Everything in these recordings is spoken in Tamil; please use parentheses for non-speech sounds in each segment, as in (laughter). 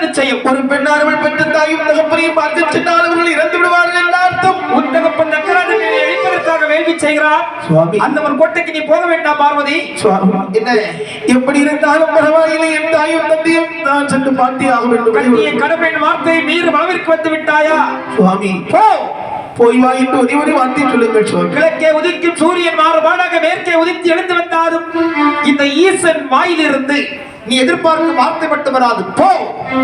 நிச்சயம். ஒரு பெண்ணானவள் பெற்ற தாயும் தகப்பனையும் பார்த்து சென்றால் செய்கிறார் சுவாமி. அந்த ஒரு கோட்டைக்கு நீ போக வேண்டாம் பார்வதி. என்ன? எப்படி இருந்தாலும் பரவாயில்லை என் தாயும் தந்தையும் நான் சென்று பார்த்தே ஆக வேண்டும். கடமையின் வார்த்தையை மீறி அளவிற்கு வந்து விட்டாயா? சுவாமி. போ. போய் வா என்று ஒரே ஒரு வார்த்தை சொல்லுங்கள் கிழக்கே உதிக்கும் சூரியன் மாறுபாடாக மேற்கே உதித்து எழுந்து வந்தாலும் இந்த ஈசன் வாயிலிருந்து நீ எதிர்பார்க்கும் வார்த்தை மட்டும் வராது. போ.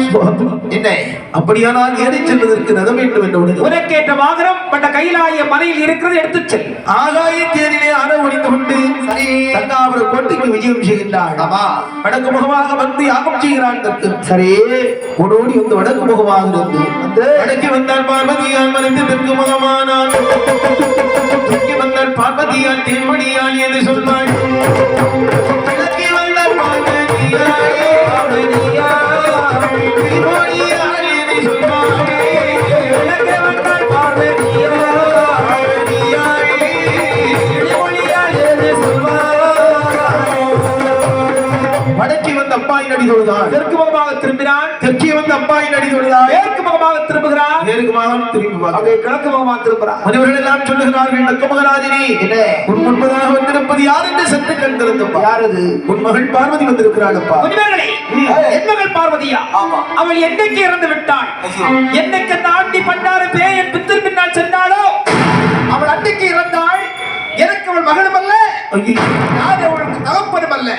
சுவாமி என்ன? அப்படியானால் ஏறி செல்வதற்கு நகம் வேண்டும் என்று உடனே உனக்கேற்ற வாகனம் பட்ட கைலாய மலையில் இருக்கிறது எடுத்துச் செல். ஆகாய தேரிலே அற ஒழித்து கொண்டு சரி. தங்காபுர கோட்டைக்கு விஜயம் செய்கின்றாள். ஆமா. வடக்கு முகமாக வந்து யாகம் செய்கிறான் சரி. ஓடோடி வந்து வடக்கு முகமாக இருந்து வடக்கு வந்தால் பார்வதியால் மறைந்து தெற்கு முகமானான் தெற்கு வந்தால் பார்வதியால் தேன்மணியால் என்று சொன்னாள். மனிதர்கள் எல்லாம் சொல்லுகிறார்கள் நக்க மகராஜினி உன் முன்பதாக வந்திருப்பது யார் என்று சற்று கண் திறந்தப்பா யார் அது உன் மகள் பார்வதி வந்திருக்கிறாள் அப்பா முனிவர்களே என் மகள் பார்வதியா? அவள் என்னைக்கு இறந்து விட்டாள். என்னைக்கு அந்த ஆண்டி பண்டாறு பேய் என் பித்திரு பின்னால் சென்றாளோ அவள் அன்னைக்கு இறந்தாள். எனக்கு அவள் மகளும் அல்ல தகப்பனும் அல்ல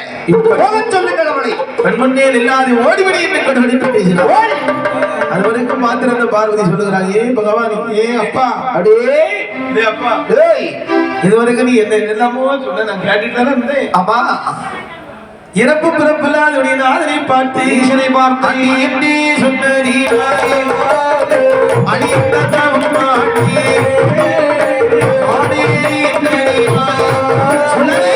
போகச் சொல்லுங்கள் அவளை கண் முன்னே இல்லாது ஓடிவிடு என்று கடவுளுக்கு பேசினார் அது வரைக்கும் பார்வதி சொல்லுகிறாள் ஏ பகவான் ஏ அப்பா அடே அப்பா டேய் இதுவரைக்கும் நீ என்ன என்னமோ சொன்ன நான் கேட்டுட்டு தானே இருந்தேன் அம்மா இறப்பு பிறப்பில்லாத நாதனை பார்த்து ஈசனை பார்த்து என்று சொன்னதி அடி மாட்டி சுடலை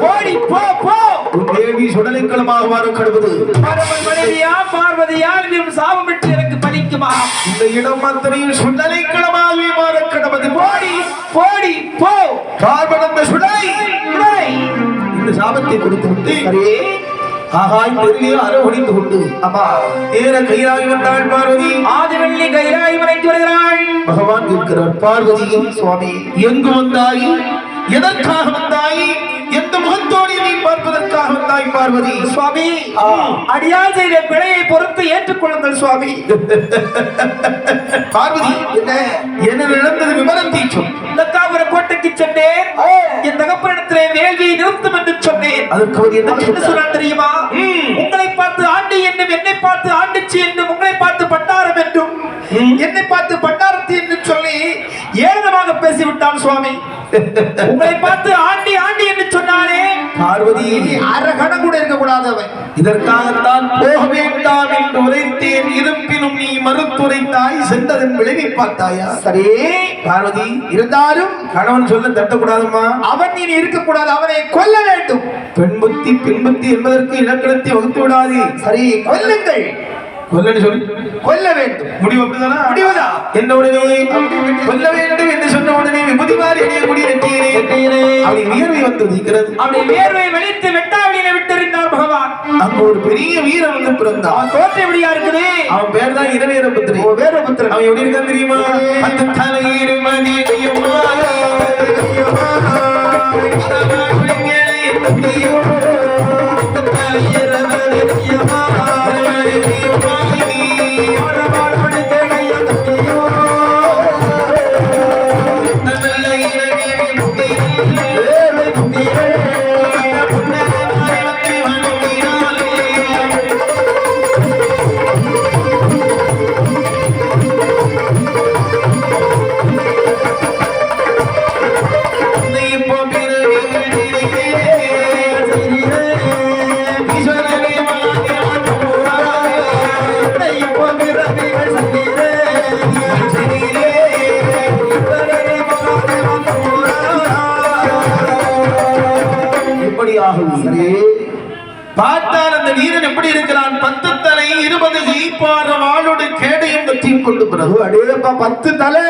பிறப்போடி போ போ. உன் தேவி சுடலைக்களமாக மாறும் கடுவது பரமன் மனைவியா பார்வதியா நீயும் சாபமிட்டு எனக்கு பலிக்குமா? இந்த இடம் அத்தனையும் சுடலைக்களமாகவே மாற கடவது போடி போடி போ. பார்வனந்த சுடலை. இந்த சாபத்தை கொடுத்து விட்டு சரி ஆகாய் பெருளியே அற ஒழிந்து கொண்டு அம்மா நேர கையாகி வந்தாள் பார்வதி. ஆதிவள்ளி கைராய் மறைந்து வருகிறாள். பகவான் இருக்கிறார் பார்வதியும் சுவாமி. எங்கு வந்தாய்? எதற்காக வந்தாய்? எந்த முகத்தோடு நீ பார்ப்பதற்காக வந்தாய் பார்வதி? சுவாமி அடியால் செய்த பிழையை பொறுத்து ஏற்றுக்கொள்ளுங்கள் சுவாமி. பார்வதி என்ன? என்ன நடந்தது விவரம் தீச்சும் லக்காபுர கோட்டைக்கு சென்றேன். என் தகப்பனிடத்திலே வேள்வியை நிறுத்தும் என்று சொன்னேன். அதற்கு அவர் என்ன சொன்னார்? தெரியுமா? உங்களை பார்த்து ஆண்டி என்னும் என்னை பார்த்து ஆண்டிச்சி என்றும் உங்களை பார்த்து பட்டாரம் என்றும் என்னை பார்த்து பட்டாரத்தி என்று சொல்லி ஏளனமாக பேசிவிட்டான் சுவாமி. (laughs) உங்களை பார்த்து ஆண்டி ஆண்டி என்று பார்வதி அரை கணம் கூட இருக்கக்கூடாது அவன் இதற்காகத்தான் போக வேண்டாம் என்று உரைத்தேன் இருப்பினும் நீ மறுத்துரைத்தாய் சென்றதன் விளைவை பார்த்தாயா? சரி. பார்வதி இருந்தாலும் கணவன் சொல்ல தட்டக்கூடாதம்மா. அவன் இனி இருக்கக்கூடாது அவனை கொல்ல வேண்டும். பெண் புத்தி பெண் புத்தி என்பதற்கு இலக்கணத்தை வகுத்து விடாதே. சரி கொல்லுங்கள். கொல்லன்னு சொல்லி. கொல்ல வேண்டும். முடிவு அப்படிதானா? முடிவுதான். என்ன உடனே கொல்ல வேண்டும் என்று சொன்ன உடனே விபூதி மாறி அணியக்கூடிய நெற்றியிலே நெற்றியிலே. அப்படி வியர்வை வந்து நிற்கிறது. அவனை வேர்வை வெளித்து வெட்டாவளியில விட்டறிந்தார் பகவான். அங்க ஒரு பெரிய வீரன் வந்து பிறந்தான். அவன் தோற்றம் எப்படியா இருக்குது? அவன் பேர் தான் இரவேரபுத்திரி ஓ, வீரபுத்திரன். அவன் எப்படி இருக்கான் தெரியுமா? அந்த தலையிரு பார்த்தால் அந்த வீரன் எப்படி இருக்கிறான்? பத்து தலை இருபது ஈப்பார வாளோடு கேடையும் கத்தியும் கொண்டு பிரபு அடேப்பா பத்து தலை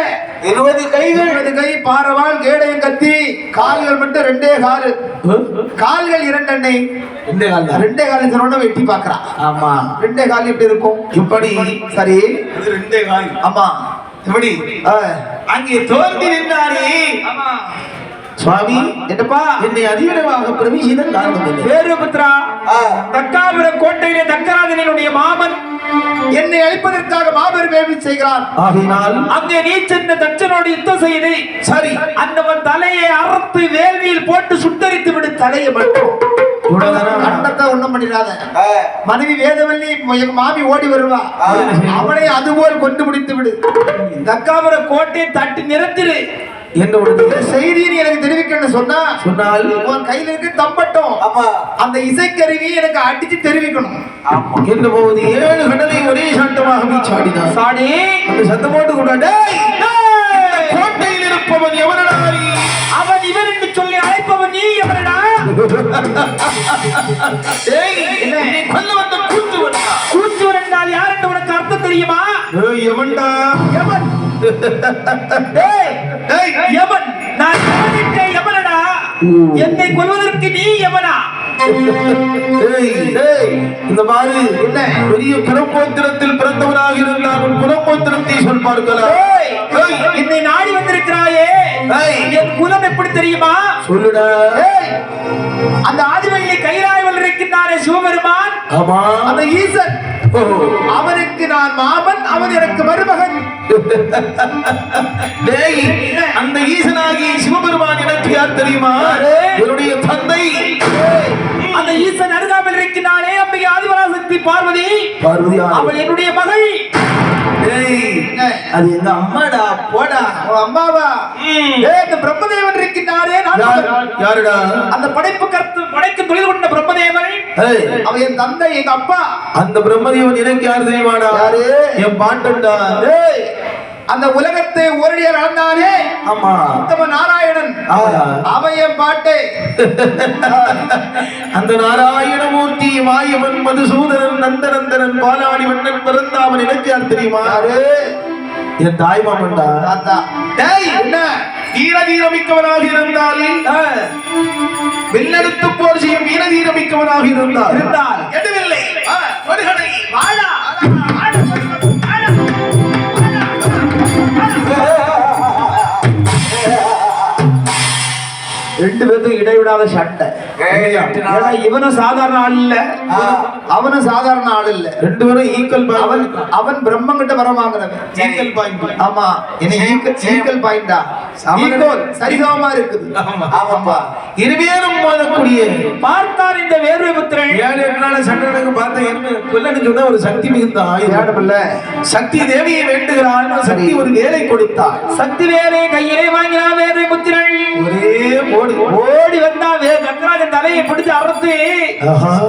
இருபது கைகள். இருபது கை பாரவாள் கேடயம் கத்தி கால்கள் மட்டும் ரெண்டே கால். கால்கள் இரண்டு அண்ணை இந்த கால ரெண்டே கால் சொன்ன வெட்டி பாக்குறான் ஆமா. ரெண்டே கால் எப்படி இருக்கும்? இப்படி. சரி. ரெண்டே கால். ஆமா. எப்படி. அங்கே தோன்றி நின்றாரே. சுவாமி என்னப்பா? என்னை அதிவிடமாக பிரவேசிதம் காரணமில்லை வேறுபுத்ரா தக்காபுர கோட்டையிலே தக்கராஜனுடைய மாமன் என்னை அழிப்பதற்காக மாபெரும் வேள்வி செய்கிறான். ஆகினால் அங்கே நீ சென்ற தச்சனோடு யுத்தம் செய்து சரி. அந்தவன் தலையை அறுத்து வேள்வியில் போட்டு சுட்டரித்து விடு தலையை மட்டும்? அண்டத்தை ஒண்ணும் பண்ணிடாத. மனைவி வேதவல்லி எங்க மாமி ஓடி வருவா. அவனை அதுபோல் கொண்டு முடித்து விடு. தக்காபுர கோட்டையை தட்டி நிறத்திரு செய்தியை நீ எனக்கு தெரிவிக்கணும்னு சொன்னா சொன்னால் உன் கையில இருக்கு தம்பட்டம். அந்த இசைக்கருவி எனக்கு அடிச்சு தெரிவிக்கணும். என்ன போவது ஏழு கடலை ஒரே சாட்டமாக வீச்சாடினார் சாடி. அந்த சத்தம் போட்டு! கோட்டையில் இருப்பவன் எவனடா? அவன் இவன் என்று சொல்லி அழைப்பவன் நீ எவனடா? கொல்ல வந்த கூத்துவனா? கூச்சுவர் என்றால் யார் என்று உனக்கு அர்த்தம் தெரியுமா? எவன்டா? எவன் நான் எவனிட்ட எவனடா என்னை கொல்வதற்கு நீ டேய், இந்த மாதிரி என்ன? பெரிய புறப்போத்திரத்தில் பிறந்தவனாக இருந்தால் உன் புறப்போத்திரத்தை சொல் பார்க்கலாம். என்னை நாடி வந்திருக்கிறாயே. என் குலம் எப்படி தெரியுமா? சொல்லுடா. அந்த ஆதிவள்ளி கைலாயவல் இருக்கின்றாரே சிவபெருமான். ஆமா. அந்த ஈசன். அவனுக்கு நான் மாமன் அவன் எனக்கு மருமகன். (laughs) டேய், அந்த ஈசனாகி சிவபெருமான் எனக்கு யார் தெரியுமா? என்னுடைய தந்தை. அந்த ஈசன் அருகாமல் இருக்கிறானே அம்பிகை ஆதிபராசக்தி பார்வதி? அவள் என்னுடைய மகள். அது எங்க அம்மாடா போடா. அம்மாவா? இந்த பிரம்மதேவன் இருக்கின்றாரே? யாருடா? அந்த படைப்பு கருத்து படைக்கு தொழில் கொண்ட பிரம்மதேவன். அவன் என் தந்தை எங்க அப்பா. அந்த பிரம்மதேவன் எனக்கு யார் தெரியுமாடா? யாரு? என் பாட்டன்டா அந்த உலகத்தை ஒரடியால் அளந்தானே? ஆமா. உத்தம நாராயணன். என் பாட்டை. (laughs) அந்த நாராயணமூர்த்தி மாயவன் மதுசூதனன் நந்தநந்தனன் பாலாடி மன்னன் பிறந்தாவன் எனக்கு யார்? தெரியுமா என் தாய் மாமன்டா. தாத்தா. டேய் என்ன? வீர தீரமிக்கவனாக இருந்தால் வெள்ளெடுத்து போர் செய்யும் வீர தீரமிக்கவனாக இருந்தால் இருந்தால். எதுவில்லை ஆ, வருகடை வாடா. ரெண்டு பேருக்கும் இடைவிடாத சண்டை ஏன்னா இவனும் சாதாரண ஆள் இல்ல. அவனும் சாதாரண ஆள் இல்ல. ரெண்டு பேரும் ஈக்குவல் அவன் அவன் பிரம்மன் கிட்ட வர வாங்குறவன் ஈக்குவல் பாயிண்ட் ஆமா. என்ன ஈக்குவல் பாயிண்டா சரிசமமா இருக்குது. ஆமாப்பா இருவேரும் மோதக்கூடிய பார்த்தார் இந்த வேர்வை புத்திரன் ஏழு எட்டு நாள் சண்டை நடக்க பார்த்த எருமை கொல்லன்னு சொன்னா ஒரு சக்தி மிகுந்த ஆயுதம். சக்தி தேவியை வேண்டுகிறான் சக்தி ஒரு வேலை கொடுத்தாள். சக்தி வேலை கையிலே வாங்கினான் வேர்வை புத்திரன் ஒரே போடு. ஓடி. வந்தா கங்கராஜன் தலையை பிடிச்சு அறுத்து.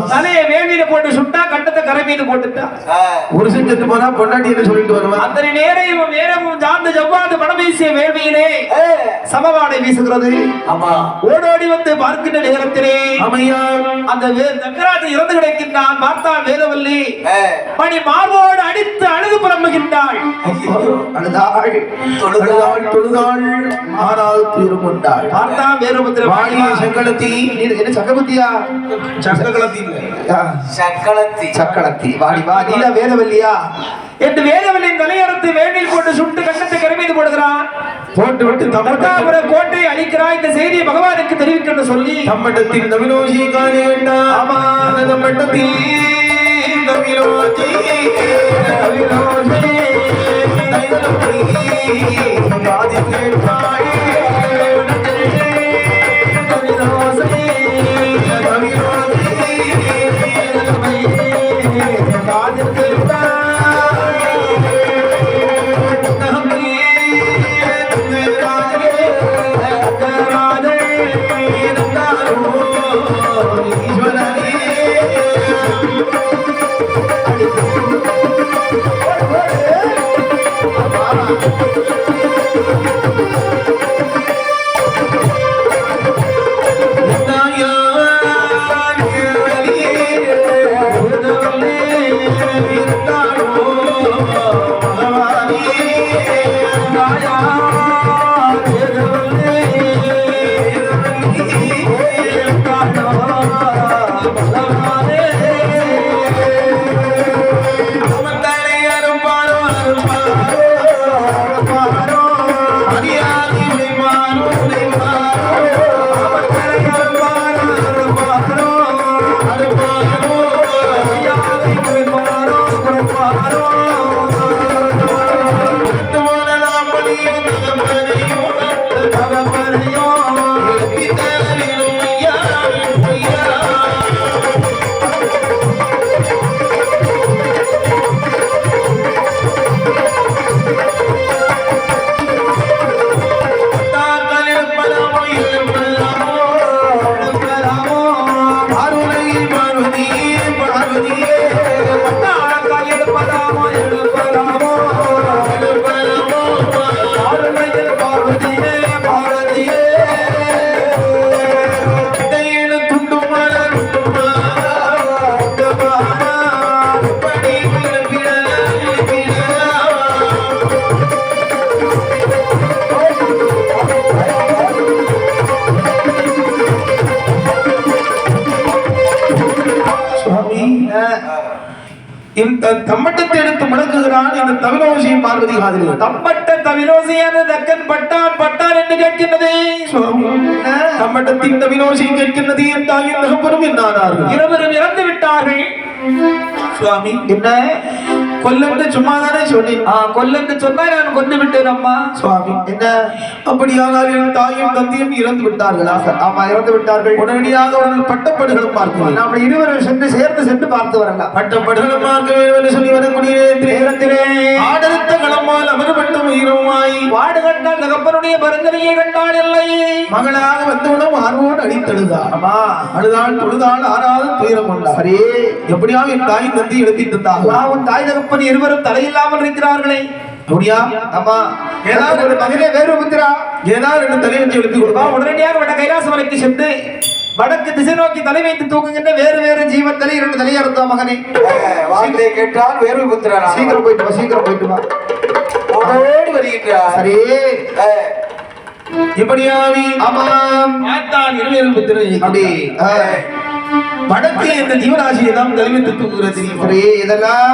தலையை வேலியில போட்டு சுட்டா கண்டத்தை கரை மீது போட்டுட்டா ஒரு செஞ்சத்து போனா பொண்டாட்டி என்ன சொல்லிட்டு வருவான் அத்தனை நேரையும் வேரமும் சார்ந்த ஜவ்வாது படம் வீசிய வேள்வியிலே சமவாடை வீசுகிறது. ஆமா. ஓடோடி வந்து பார்க்கின்ற நேரத்திலே ஆமையா அந்த வே- தங்கராஜன் இறந்து கிடக்கின்றான். பார்த்தால் வேதவல்லி பணி மார்போடு அடித்து அழுது புலம்புகின்றாள். அழுதாள். தொழுதாள். தொழுதாள். ஆனால் துயரம் கொண்டாள். பார்த்தா வேறுபத்திர வாணிய சங்கடத்தி. என்ன சக்கபத்தியா சங்கடத்தி இல்ல சக்களத்தி. சக்கடத்தி வாடி வா நீலா வேதவல்லியா என்று வேதவல்லியின் தலையறுத்து வேண்டில் போட்டு சுட்டு கண்டத்தை கருமீது போடுகிறான். போட்டு விட்டு தமிழ்நாடு தர்காபுர கோட்டை அழிக்கிறாய். இந்த செய்தியை பகவானுக்கு தெரிவிக்கணும் சொல்லி. தம்மட்டத்தில் நவிலோசி காணேண்டா ஆமா. அந்த தம்மட்டத்தில் நவிலோசி நவிலோசி காதலி தம்பட்ட தவிலோசியான தக்கன் பட்டான் பட்டான் என்று கேட்கின்றது. தம்மட்டத்தின் தமிழோசியை கேட்கின்றது என் தாயின் தகப்பனும் என்னானார்கள் இருவரும் இறந்து விட்டார்கள். சுவாமி என்ன? கொல்லன்னு சும்மாதானே சொன்னேன். ஆ, கொல்லன்னு சொன்னா நான் கொண்டு விட்டேன் அம்மா. சுவாமி என்ன? அப்படியானால் என் தாயும் தந்தையும் இறந்து விட்டார்களா? ஆமா இறந்து விட்டார்கள். உடனடியாக அவர்கள் பட்டப்படுகளும் பார்க்கிறேன் நாம் இருவரும் சென்று சேர்ந்து சென்று பார்த்து வரலாம். பட்டப்படுகளும் பார்க்க வேண்டும் என்று சொல்லி வரக்கூடிய நேரத்திலே வாடு கண்டால் தகப்பனுடைய பரிந்துரையை கண்டால் இல்லை. மகளாக வந்தவுடன் ஆர்வோடு அடித்தழுதார் ஆமா. அழுதாள் தொழுதாள் ஆறாவது துயரம் கொண்டார் சரி. எப்படியாவது என் தாய் தந்தை எழுப்பி தந்தாங்க அல்லாவும் தாய் தகப்பன் இருவரும் தலையில்லாமல் இருக்கிறார்களே. அப்படியா? ஆமா. ஏதாவது ஒரு மகனே வேறு புத்திரா? ஏதாவது ரெண்டு தலை வச்சு எழுப்பி கொடுப்பா. உடனடியாக வட கைலாச மலைக்கு சென்று வடக்கு திசை நோக்கி தலை வைத்து தூங்குகின்ற வேறு வேறு ஜீவன் தலை இரண்டு தலையா இருந்தா மகனே. வார்த்தை கேட்டால் வேறு புத்திரனா? சீக்கிரம் போயிட்டு வா சீக்கிரம் போயிட்டு வா. ஓடோடி வருகின்றார். சரி. இப்படியாவி ஆமாம் பார்த்தால் இருவேறு புத்திரன் அப்படி. வடக்கு இந்த ஜீவராசியை தான் தலைமைத்து தூக்குகிறது இதெல்லாம்.